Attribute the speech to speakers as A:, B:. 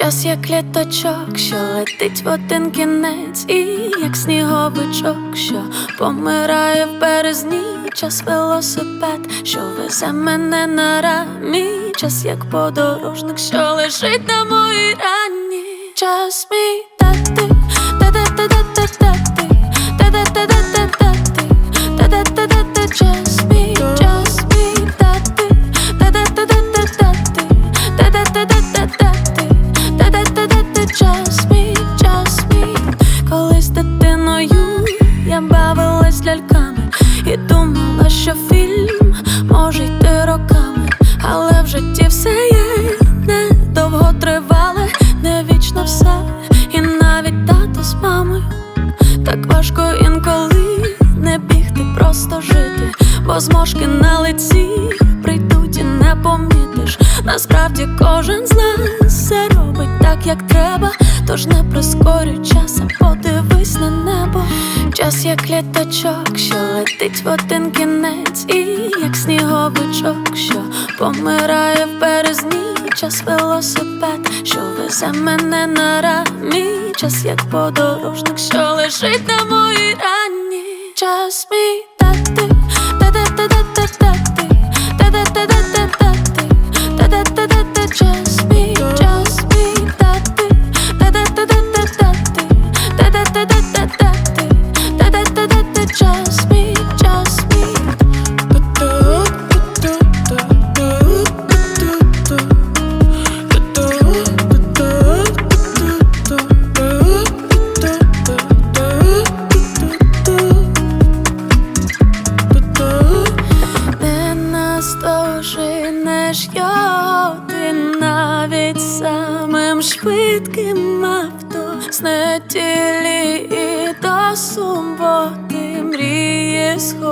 A: Час як літочок, що летить в один кінець, і як сніговичок, що помирає в березні, час велосипед, що везе мене на рамі, час як подорожник, що лежить на моїй рані. Час мій бо зморшки на лиці прийдуть і не помітиш. Насправді кожен з нас все робить так, як треба. Тож не прискорюй час, а подивись на небо. Час як літачок, що летить в один кінець, і як сніговичок, що помирає в березні. Час велосипед, що везе мене на рамі, час як подорожник, що лежить на моїй рані. Час мій швидким авто з неділі і до суботи мрії сховай.